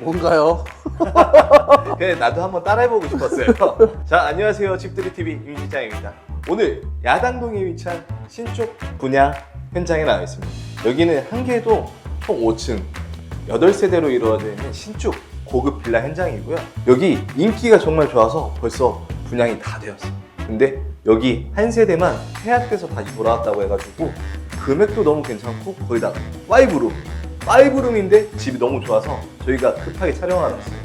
뭔가요? 그래 나도 한번 따라해보고 싶었어요. 자 안녕하세요 집들이 TV 임실장입니다. 오늘 야당동에 위치한 신축 분양 현장에 나와 있습니다. 여기는 한 개도 총 5층 8세대로 이루어져 있는 신축 고급 빌라 현장이고요. 여기 인기가 정말 좋아서 벌써 분양이 다 되었어요. 근데 여기 한 세대만 폐합돼서 다시 돌아왔다고 해가지고 금액도 너무 괜찮고 거기다가 5룸 5룸인데 집이 너무 좋아서 저희가 급하게 촬영하러 왔어요.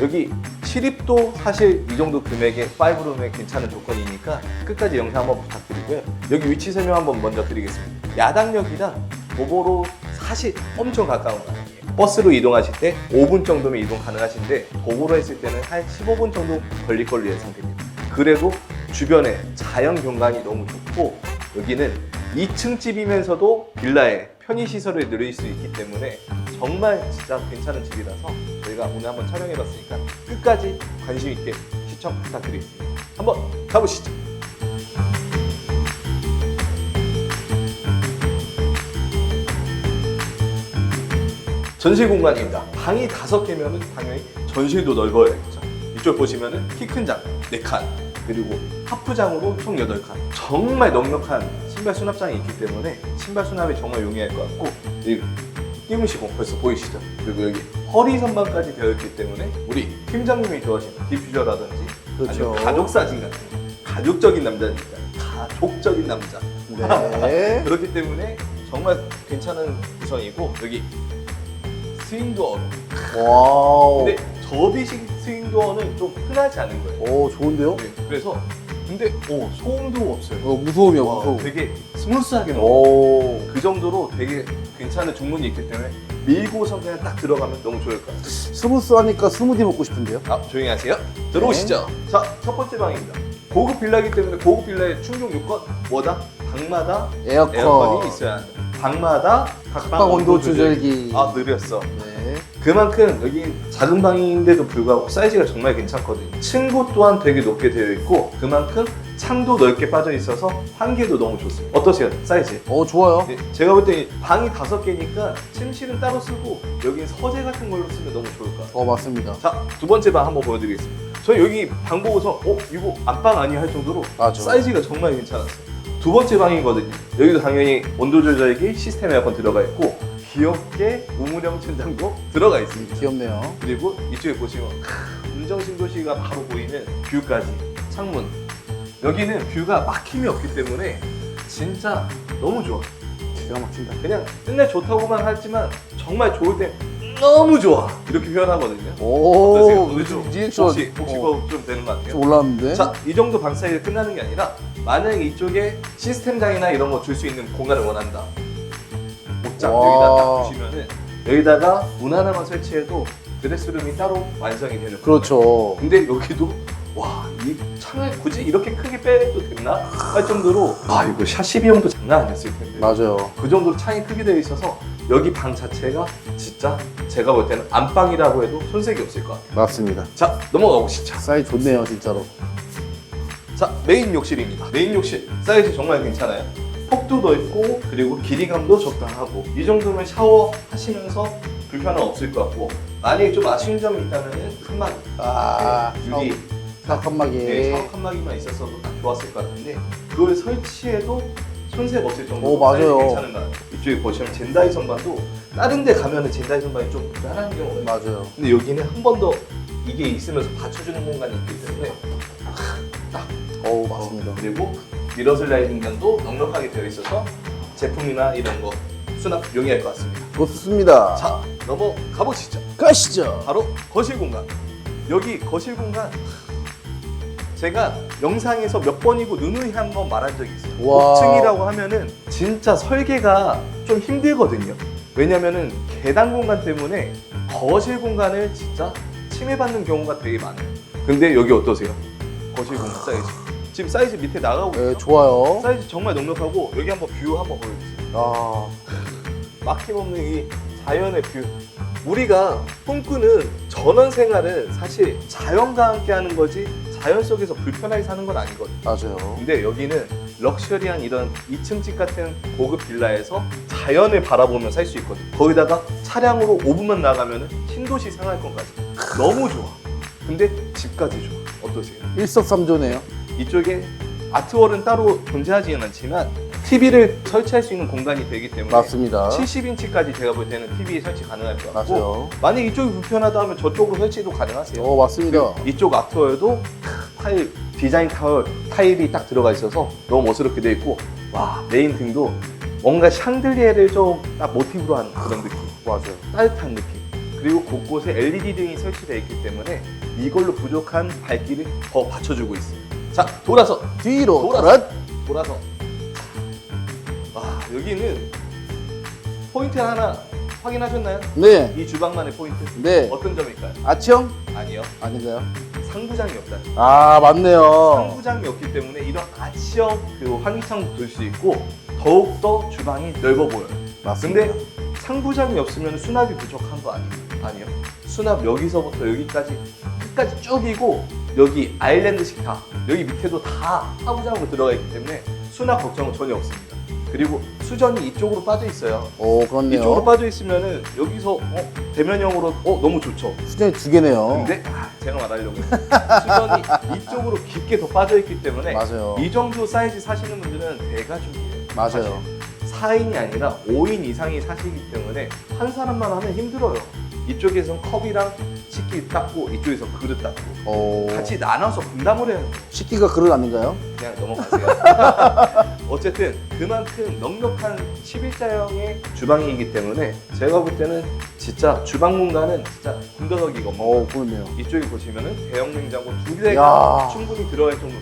여기 시립도 사실 이 정도 금액에 5룸에 괜찮은 조건이니까 끝까지 영상 한번 부탁드리고요. 여기 위치 설명 한번 먼저 드리겠습니다. 야당역이랑 도보로 사실 엄청 가까운 거 아니에요. 버스로 이동하실 때 5분 정도면 이동 가능하신데 도보로 했을 때는 한 15분 정도 걸릴 걸로 예상됩니다. 그래도 주변에 자연 경관이 너무 좋고 여기는 2층 집이면서도 빌라에 편의 시설을 누릴 수 있기 때문에 정말 진짜 괜찮은 집이라서 저희가 오늘 한번 촬영해봤으니까 끝까지 관심 있게 시청 부탁드리겠습니다. 한번 가보시죠. 전실 공간입니다. 방이 다섯 개면은 당연히 전실도 넓어야겠죠. 이쪽 보시면은 키 큰 장, 4칸, 그리고 하프장으로 총 8칸. 정말 넉넉한 신발 수납장이 있기 때문에 신발 수납이 정말 용이할 것 같고, 그리고 띄우시고 벌써 보이시죠? 그리고 여기 허리 선반까지 되어 있기 때문에 우리 팀장님이 좋아하시는 디퓨저라든지 그렇죠. 아니면 가족 사진 같은 거. 가족적인 남자니까 가족적인 남자. 네. 그렇기 때문에 정말 괜찮은 구성이고 여기 스윙도어. 와우. 근데 접이식 스윙도어는 좀 흔하지 않은 거예요. 오, 좋은데요? 네, 그래서 근데 오 소음도 없어요. 어, 무서움이야, 와, 무서움. 되게 스무스하게 넘어. 오. 그 정도로 되게 괜찮은 중문이 있기 때문에 밀고서 그냥 딱 들어가면 너무 좋을 것 같아요. 스무스하니까 스무디 먹고 싶은데요? 아 조용히 하세요. 들어오시죠. 자 첫 번째 방입니다. 고급 빌라이기 때문에 고급 빌라의 충족 요건 뭐다? 방마다 에어컨. 에어컨이 있어야 한다. 방마다 각방 온도 조절기. 아 느렸어. 네. 그만큼 여기 작은 방인데도 불구하고 사이즈가 정말 괜찮거든요. 층고 또한 되게 높게 되어 있고 그만큼 창도 넓게 빠져 있어서 환기도 너무 좋습니다. 어떠세요? 사이즈? 어, 좋아요. 네, 제가 볼 때 방이 다섯 개니까 침실은 따로 쓰고 여기 서재 같은 걸로 쓰면 너무 좋을 것 같아요. 어, 맞습니다. 자, 두 번째 방 한번 보여드리겠습니다. 저희 여기 방 보고서 어? 이거 안방 아니야 할 정도로 맞아. 사이즈가 정말 괜찮았어요. 두 번째 방이거든요. 여기도 당연히 온도 조절기 시스템 에어컨 들어가 있고 귀엽게 우물형 천장도 들어가 있습니다. 귀엽네요. 그리고 이쪽에 보시면 크, 운정신도시가 바로 보이는 뷰까지 창문. 여기는 뷰가 막힘이 없기 때문에 진짜 너무 좋아. 기가 막힌다. 그냥 끝내 좋다고만 하지만 정말 좋을 때 너무 좋아 이렇게 표현하거든요. 어떠세요? 오, 요즘 리액션. 혹시 혹시 어, 그거 좀 되는 것 같아요. 좀 올라왔는데? 자, 이 정도 방 사이에 끝나는 게 아니라 만약 이쪽에 시스템장이나 이런 거 줄 수 있는 공간을 원한다. 여기다 딱 두시면은 여기다가 문 하나만 설치해도 드레스룸이 따로 완성이 되는 거예요. 그렇죠. 근데 여기도 와, 이 창을 굳이 이렇게 크게 빼도 됐나? 할 정도로 아, 이거 샤시 비용도 장난 아니었을 텐데. 맞아요. 그 정도로 창이 크게 되어 있어서 여기 방 자체가 진짜 제가 볼 때는 안방이라고 해도 손색이 없을 것 같아요. 맞습니다. 자, 넘어가 보시죠. 사이즈 좋네요, 진짜로. 자 메인 욕실입니다 메인 욕실 사이즈 정말 괜찮아요 폭도 넓고 그리고 길이감도 적당하고 이 정도면 샤워 하시면서 불편함 없을 것 같고 만약에 좀 아쉬운 점이 있다면 칸막이 아, 네, 유리 깜깜하게. 네, 샤워 칸막이만 있었어도 딱 좋았을 것 같은데 그걸 설치해도 손색 없을 정도로 오, 맞아요. 괜찮은 것 같아요 이쪽에 보시면 젠다이 선반도 다른 데 가면은 젠다이 선반이 좀 불안한 경우가 있어요 맞아요. 근데 여기는 한 번 더 이게 있으면서 받쳐주는 공간이 있기 때문에 어우, 맞습니다. 그리고 미러 슬라이딩 견도 넉넉하게 되어 있어서 제품이나 이런 거 수납 용이할 것 같습니다. 좋습니다. 자, 넘어가 보시죠. 가시죠. 바로 거실 공간. 여기 거실 공간 제가 영상에서 몇 번이고 누누이 한 번 말한 적이 있어요. 와. 옥층이라고 하면은 진짜 설계가 좀 힘들거든요. 왜냐면은 계단 공간 때문에 거실 공간을 진짜 침해받는 경우가 되게 많아요. 근데 여기 어떠세요? 거실 공간 사이즈. 지금 사이즈 밑에 나가고 있죠? 네, 좋아요. 사이즈 정말 넉넉하고 여기 한번 뷰 한번 보여주세요. 아, 막힘없는 이 자연의 뷰. 우리가 꿈꾸는 전원 생활은 사실 자연과 함께 하는 거지 자연 속에서 불편하게 사는 건 아니거든요. 맞아요. 근데 여기는 럭셔리한 이런 2층 집 같은 고급 빌라에서 자연을 바라보며 살 수 있거든. 거기다가 차량으로 5분만 나가면 신도시 생활권까지. 너무 좋아. 근데 집까지 좋아. 어떠세요? 일석삼조네요. 이쪽에 아트월은 따로 존재하지는 않지만 TV를 설치할 수 있는 공간이 되기 때문에 맞습니다. 70인치까지 제가 볼 때는 TV 설치 가능할 것 같고 맞아요. 만약 이쪽이 불편하다 하면 저쪽으로 설치도 가능하세요. 어, 맞습니다. 이쪽 아트월도 타일 디자인 타월 타일이 딱 들어가 있어서 너무 멋스럽게 돼 있고 와 메인 등도 뭔가 샹들리에를 좀 딱 모티브로 한 그런 느낌 맞아요. 따뜻한 느낌 그리고 곳곳에 LED 등이 설치되어 있기 때문에 이걸로 부족한 발길을 더 받쳐주고 있어요 자 돌아서 뒤로 돌아서. 돌아. 돌아서 와 여기는 포인트 하나 확인하셨나요? 네. 이 주방만의 포인트 네. 어떤 점일까요? 아치형? 아니요 아닌가요? 상부장이 없다 아, 맞네요. 상부장이 없기 때문에 이런 아치형 그 환기창도 돌수 있고 더욱더 주방이 넓어 보여요. 맞습니다. 근데 상부장이 없으면 수납이 부족한 거 아니에요? 아니요. 수납 여기서부터 여기까지 끝까지 쭉이고 여기 아일랜드 식탁 여기 밑에도 다 하부장으로 들어가 있기 때문에 수납 걱정은 전혀 없습니다. 그리고 수전이 이쪽으로 빠져 있어요. 오, 그렇네요. 이쪽으로 빠져 있으면은 여기서 어, 대면형으로 어 너무 좋죠. 수준이 두 개네요. 근데 아, 제가 말하려고 수전이 이쪽으로 깊게 더 빠져 있기 때문에 맞아요. 이 정도 사이즈 사시는 분들은 대가족이에요. 맞아요. 4인이 아니라 5인 이상이 사시기 때문에 한 사람만 하면 힘들어요. 이쪽에선 컵이랑 식기 닦고 이쪽에서 그릇 닦고 오. 같이 나눠서 분담을 해요. 식기가 그릇 아닌가요? 그냥 넘어가세요. 어쨌든 그만큼 넉넉한 11자형의 주방이기 때문에 제가 볼 때는 진짜 주방 공간은 진짜 군더더기가 없는 오, 그렇네요. 이쪽에 보시면은 대형 냉장고 두 야. 대가 충분히 들어갈 정도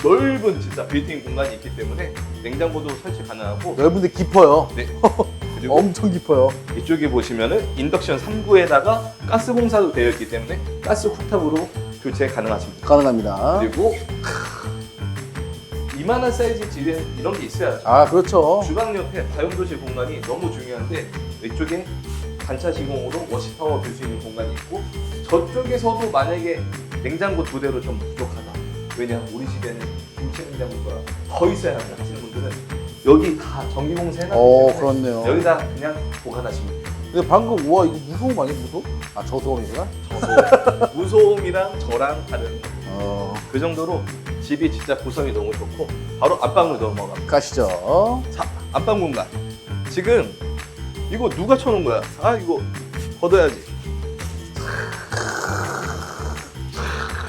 넓은 진짜 빌트인 공간이 있기 때문에 냉장고도 설치 가능하고 넓은데 깊어요. 네. 그리고 엄청 깊어요. 이쪽에 보시면은 인덕션 3구에다가 가스 공사도 되어 있기 때문에 가스 쿡탑으로 교체 가능하십니다. 가능합니다. 그리고 크, 이만한 사이즈 집에 이런 게 있어야죠. 아, 그렇죠. 주방 옆에 다용도실 공간이 너무 중요한데 이쪽에 단차 시공으로 워시타워 둘 수 있는 공간이 있고 저쪽에서도 만약에 냉장고 두 대로 좀 부족하다 왜냐 우리 집에는 김치 냉장고가 더 있어야 하시는 분들은 여기 다 전기공사 해놨기 오, 때문에 그렇네요. 여기다 그냥 보관하시면 돼요 근데 방금, 우와, 이거 무서움 아니야, 무서움? 아, 저소음이구나? 저소 무소음이랑 저랑 다른 어, 그 정도로 집이 진짜 구성이 너무 좋고 바로 안방으로 넘어갑니다 가시죠. 자, 안방 공간. 지금 이거 누가 쳐놓은 거야? 아 이거 걷어야지.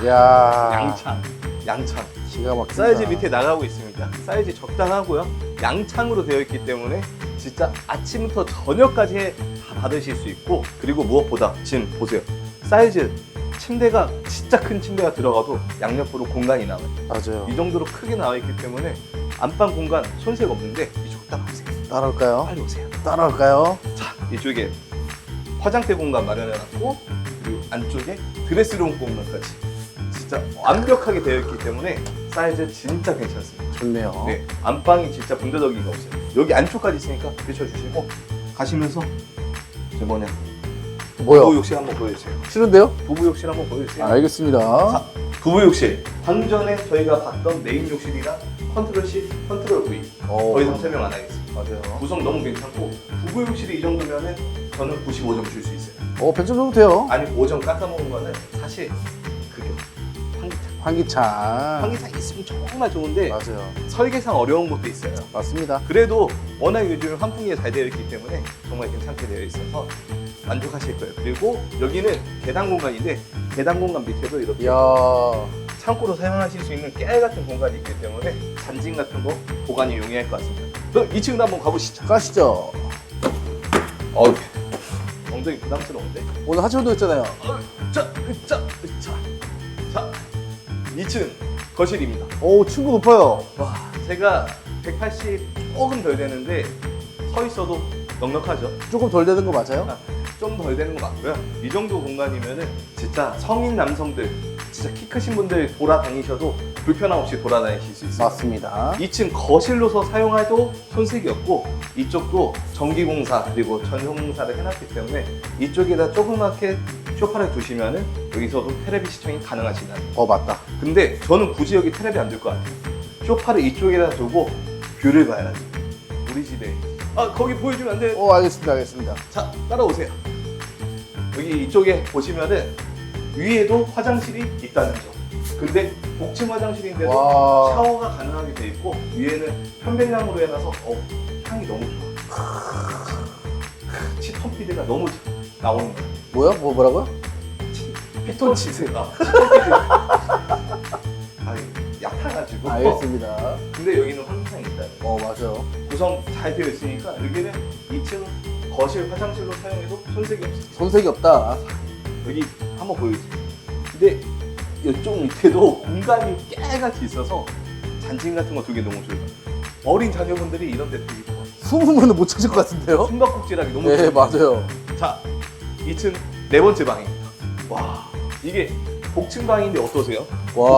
야 양창, 양창. 기가 막힌다. 사이즈 밑에 나가고 있습니다. 사이즈 적당하고요. 양창으로 되어 있기 때문에 진짜 아침부터 저녁까지 다 받으실 수 있고 그리고 무엇보다 지금 보세요. 사이즈 침대가 진짜 큰 침대가 들어가도 양옆으로 공간이 나와요. 맞아요. 이 정도로 크게 나와 있기 때문에 안방 공간 손색 없는데 이쪽 따라오세요. 따라올까요? 빨리 오세요. 따라올까요? 자 이쪽에 화장대 공간 마련해놨고 그리고 안쪽에 드레스룸 공간까지 진짜 완벽하게 되어 있기 때문에 사이즈 진짜 괜찮습니다. 좋네요. 네 안방이 진짜 분더더기가 없어요. 여기 안쪽까지 있으니까 비춰주시고 가시면서 저 뭐냐 뭐요? 부부 욕실 한번 보여주세요. 싫은데요? 부부 욕실 한번 보여주세요. 알겠습니다. 자, 부부 욕실 방전에 저희가 봤던 메인 욕실이랑 컨트롤실, 컨트롤 V 어, 더 이상 설명 안 하겠습니다. 맞아요. 구성 너무 괜찮고 부부 욕실이 이 정도면은 저는 95점 줄 수 있어요. 어, 100점 정도 돼요. 아니 5점 깎아먹은 거는 사실 그게 환기창. 환기창. 있으면 정말 좋은데 맞아요. 설계상 어려운 것도 있어요. 맞습니다. 그래도 워낙 요즘 환풍기가 잘 되어 있기 때문에 정말 괜찮게 되어 있어서 만족하실 거예요. 그리고 여기는 계단 공간인데 계단 공간 밑에도 이렇게 이야. 창고로 사용하실 수 있는 깨알 같은 공간이 있기 때문에 잔진 같은 거 보관이 용이할 것 같습니다. 그럼 2층도 한번 가보시죠. 가시죠. 어우, 엉덩이 부담스러운데. 오늘 하체운동 했잖아요. 자, 자, 2층 거실입니다. 오, 친구 높아요. 와, 제가 180 조금 덜 되는데 서 있어도 넉넉하죠. 조금 덜 되는 거 맞아요? 좀 덜 되는 것 같고요. 이 정도 공간이면은 진짜 성인 남성들, 진짜 키 크신 분들 돌아다니셔도 불편함 없이 돌아다니실 수 있습니다. 맞습니다. 2층 거실로서 사용해도 손색이 없고 이쪽도 전기공사 그리고 전용공사를 해놨기 때문에 이쪽에다 조그맣게 쇼파를 두시면은 여기서도 테레비 시청이 가능하시다. 어, 맞다. 근데 저는 굳이 여기 테레비 안 둘 것 같아요. 쇼파를 이쪽에다 두고 뷰를 봐야지. 우리 집에. 아 거기 보여주면 안 돼. 어, 알겠습니다, 알겠습니다. 자 따라오세요. 여기 이쪽에 보시면은 위에도 화장실이 있다는 점. 근데 복층 화장실인데도 와. 샤워가 가능하게 돼 있고 위에는 편백나무로 해놔서 어 향이 너무 좋아. 치톤 피드가 너무 나오는 거야. 뭐야? 뭐, 뭐라고요? 아, 치톤피드. 아 약해가지고. 알겠습니다. 근데 여기는 환상이 있다. 어, 맞아요. 구성 잘 되어 있으니까 여기는 2층 거실 화장실로 사용해도 손색이 없어요. 손색이 없다. 여기 한번 보여주세요. 근데 이쪽 밑에도 공간이 깨같이 있어서 잔진 같은 거 두개 너무 좋아요. 어린 자녀분들이 이런 데 되게 좋아요. 숨으면 못 찾을 것 같은데요? 숨바꼭질하기 너무 네, 좋아요. 맞아요. 자, 2층 네 번째 방입니다. 와, 이게 복층 방인데 어떠세요? 와.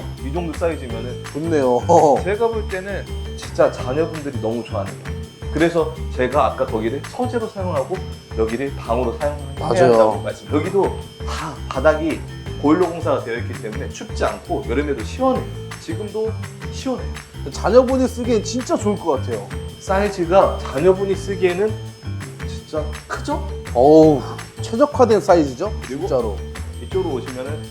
복층 방이 이 정도 사이즈면은 좋네요. 제가 볼 때는 진짜 자녀분들이 너무 좋아하는 방. 그래서 제가 아까 거기를 서재로 사용하고 여기를 방으로 사용해야 맞아요. 한다고 말씀. 여기도 다 바닥이 보일러 공사가 되어 있기 때문에 춥지 않고 여름에도 시원해요. 지금도 시원해요. 자녀분이 쓰기엔 진짜 좋을 것 같아요. 사이즈가 자녀분이 쓰기에는 진짜 크죠? 어우, 최적화된 사이즈죠? 그리고 진짜로. 이쪽으로 오시면은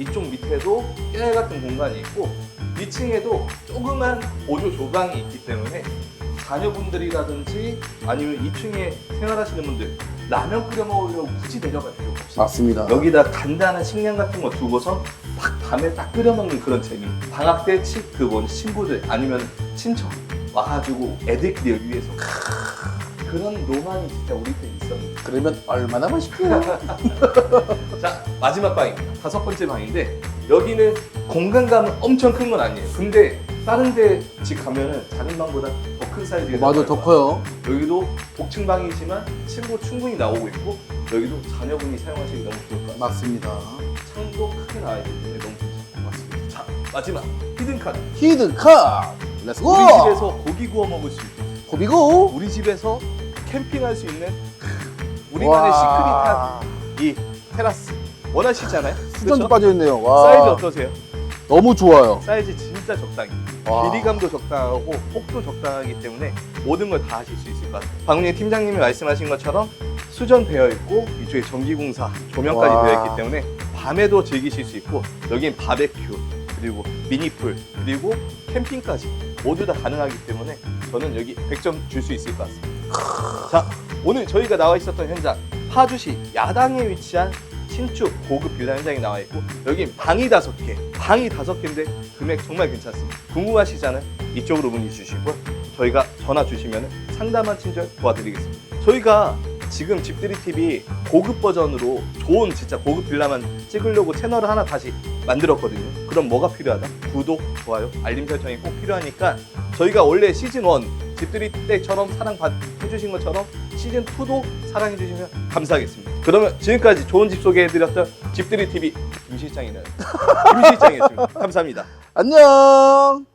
이쪽 밑에도 깨 같은 공간이 있고 2층에도 조그만 보조 조방이 있기 때문에 자녀분들이라든지 아니면 2층에 생활하시는 분들 라면 끓여 먹으려고 굳이 내려갈 필요가 없어요. 맞습니다. 여기다 간단한 식량 같은 거 두고서 딱 밤에 딱 끓여 먹는 그런 재미. 방학 때 치, 그 뭐지 친구들 아니면 친척 와가지고 애들끼리 위해서 그런 로망이 진짜 우리 때 있었는데. 그러면 얼마나 맛있게요? 자 마지막 방입니다. 다섯 번째 방인데 여기는 공간감은 엄청 큰 건 아니에요. 근데 다른 데집 가면은 작은 방보다 더 큰 사이즈가 맞아, 나와요. 더 커요. 여기도 복층 방이지만 친구 충분히 나오고 있고 여기도 자녀분이 사용하시기 너무 좋을 것 같아요. 맞습니다. 창도 크게 나와 있기 때문에 너무 괜찮은 것 같습니다. 자 마지막 히든 카드. 히든카! 렛츠고! 우리 집에서 고기 구워 먹을 수 있고 고비고! 우리 집에서 캠핑할 수 있는 우리만의 시크릿한 이 테라스 원하시잖아요. 수전 그쵸? 빠져 있네요. 와. 사이즈 어떠세요? 너무 좋아요. 사이즈 진짜 적당히 와. 길이감도 적당하고 폭도 적당하기 때문에 모든 걸 다 하실 수 있을 것 같아요 방문희 팀장님이 말씀하신 것처럼 수전 되어 있고 이쪽에 전기공사 조명까지 와. 되어 있기 때문에 밤에도 즐기실 수 있고 여긴 바베큐 그리고 미니풀 그리고 캠핑까지 모두 다 가능하기 때문에 저는 여기 100점 줄 수 있을 것 같습니다 자 오늘 저희가 나와 있었던 현장 파주시 야당에 위치한 신축 고급 빌라 현장이 나와 있고 여기 방이 다섯 개, 방이 다섯 개인데 금액 정말 괜찮습니다. 궁금하시잖아요? 이쪽으로 문의 주시고 저희가 전화 주시면 상담한 친절 도와드리겠습니다. 저희가 지금 집들이 TV 고급 버전으로 좋은 진짜 고급 빌라만 찍으려고 채널을 하나 다시 만들었거든요. 그럼 뭐가 필요하다? 구독, 좋아요, 알림 설정이 꼭 필요하니까 저희가 원래 시즌 1 집들이 때처럼 사랑 받, 해주신 것처럼 시즌 2도 사랑해 주시면 감사하겠습니다. 그러면 지금까지 좋은 집 소개해드렸던 집들이 TV 김 실장이는 김 실장이었습니다. 감사합니다. 안녕!